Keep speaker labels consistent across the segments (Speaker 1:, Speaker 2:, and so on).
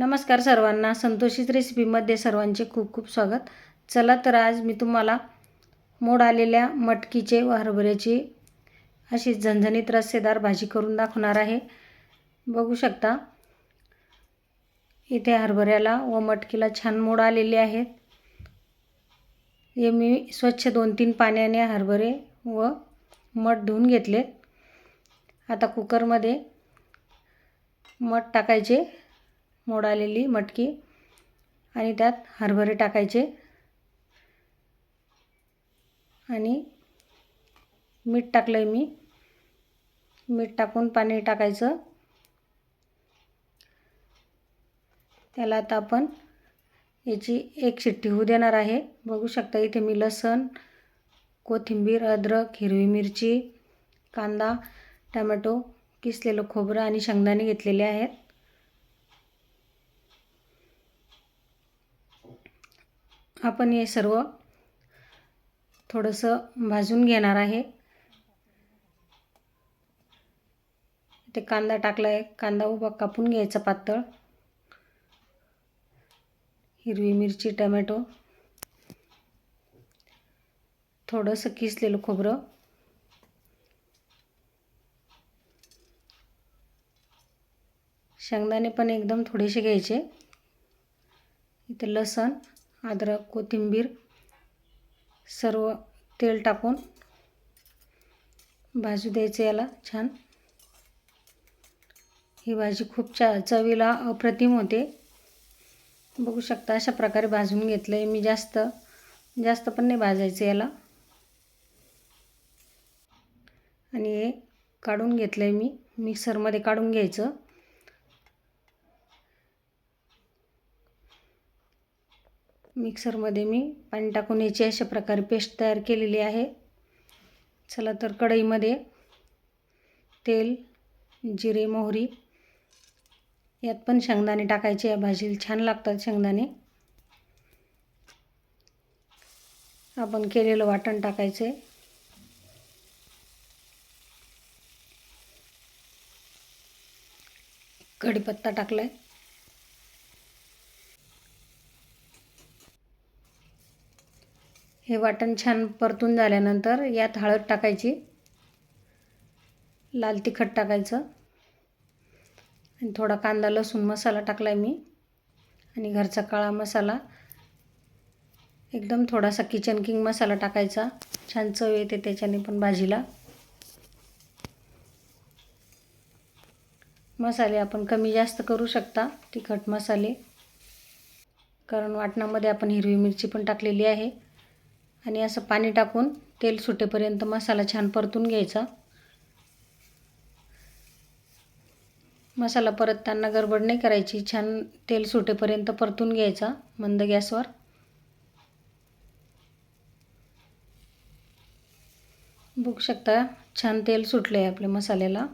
Speaker 1: नमस्कार सर्वांना. संतोषीच रेसिपीमध्ये सर्वांचे खूप खूप स्वागत. चला तर आज मी तुम्हाला मोड आलेल्या मटकीचे व हरभऱ्याची अशी झणझणीत रस्सेदार भाजी करून दाखवणार आहे. बघू शकता इथे हरभऱ्याला व मटकीला छान मोड आलेले आहेत. हे मी स्वच्छ दोन तीन पाण्याने हरभरे व मठ धुवून घेतलेत. आता कुकरमध्ये मठ टाकायचे. मोड आलेली मटकी आणि त्यात हरभरे टाकायचे. आणि मीठ टाकलं आहे मी. मीठ टाकून पाणी टाकायचं. त्याला आता आपण याची एक शिट्टी होऊ देणार आहे. बघू शकता इथे मी लसण कोथिंबीर अद्रक हिरवी मिरची कांदा टमॅटो किसलेलं खोबरं आणि शेंगदाणे घेतलेले आहेत. आपण हे सर्व थोडंसं भाजून घेणार आहे. ते कांदा टाकला आहे कांदा उभा कापून घ्यायचा पातळ. हिरवी मिरची टमॅटो. थोडंसं किसलेलं खोबरं. शेंगदाणे पण एकदम थोडेसे घ्यायचे. इथे लसण. अद्रक कोथिंबीर सर्व तेल टाकून भाजू द्यायचं याला छान. ही भाजी खूप चा चवीला अप्रतिम होते. बघू शकता अशा प्रकारे भाजून घेतलं आहे मी जास्त जास्त पण नाही भाजायचं याला. आणि हे काढून घेतलं आहे मी मिक्सरमध्ये काढून घ्यायचं. मिक्सरमध्ये मी पाणी टाकून याची अशा प्रकारे पेस्ट तयार केलेली आहे. चला तर कढईमध्ये तेल जिरे मोहरी यात पण शेंगदाणे टाकायचे. या भाजीला छान लागतात शेंगदाणे. आपण केलेलं वाटण टाकायचे. कढीपत्ता टाकलाय. हे वाटण छान परतून झाल्यानंतर यात हळद टाकायची. लाल तिखट टाकायचं. आणि थोडा कांदा लसूण मसाला टाकला आहे मी. आणि घरचा काळा मसाला. एकदम थोडासा किचन किंग मसाला टाकायचा. छान चव येते त्याच्याने पण भाजीला. मसाले आपण कमी जास्त करू शकता तिखट मसाले. कारण वाटणामध्ये आपण हिरवी मिरची पण टाकलेली आहे. आणि असं पाणी टाकून तेल सुटेपर्यंत मसाला छान परतून घ्यायचा. मसाला परतताना गडबड नाही करायची छान तेल सुटेपर्यंत परतून घ्यायचा मंद गॅसवर. बघू शकता छान तेल सुटलं आहे आपल्या मसाल्याला.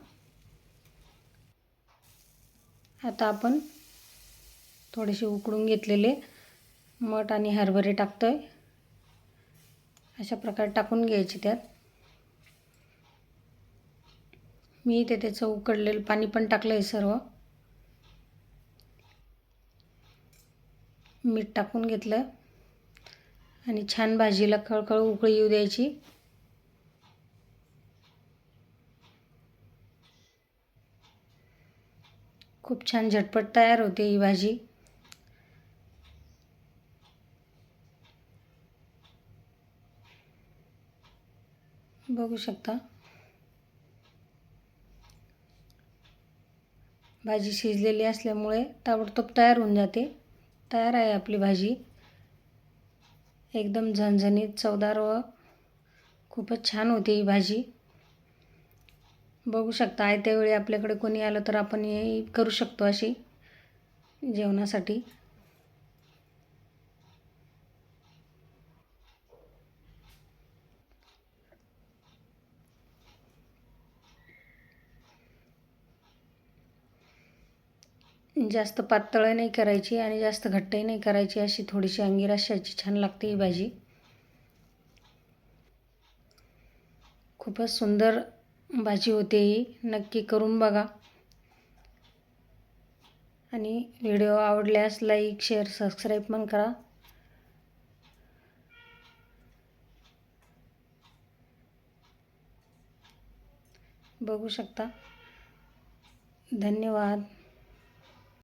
Speaker 1: आता आपण थोडेसे उकडून घेतलेले मठ आणि हरभरे टाकतो आहे अशा प्रकारे टाकून घ्यायची त्यात. मी इथे त्याचं उकडलेलं पाणी पण टाकलं आहे सर्व. मीठ टाकून घेतलं. आणि छान भाजीला खळखळ उकळी येऊ द्यायची. खूप छान झटपट तयार होते ही भाजी. बघू शकता. भाजी शिजलेली असल्यामुळे ताबडतोब तयार होऊन जाते. तयार आहे आपली भाजी. एकदम झणझणीत चवदार व खूपच छान होते ही भाजी. बघू शकता आहे त्यावेळी आपल्याकडे कोणी आलं तर आपण हे करू शकतो अशी जेवणासाठी. जास्त पातळ नाही करायची आणि जास्त घट्टही नाही करायची अशी थोडीशी अंगी छान लागते ही भाजी. खूपच सुंदर भाजी होते ही. नक्की करून बघा. आणि व्हिडिओ आवडल्यास लाईक शेअर सबस्क्राईब पण करा. बघू शकता. धन्यवाद.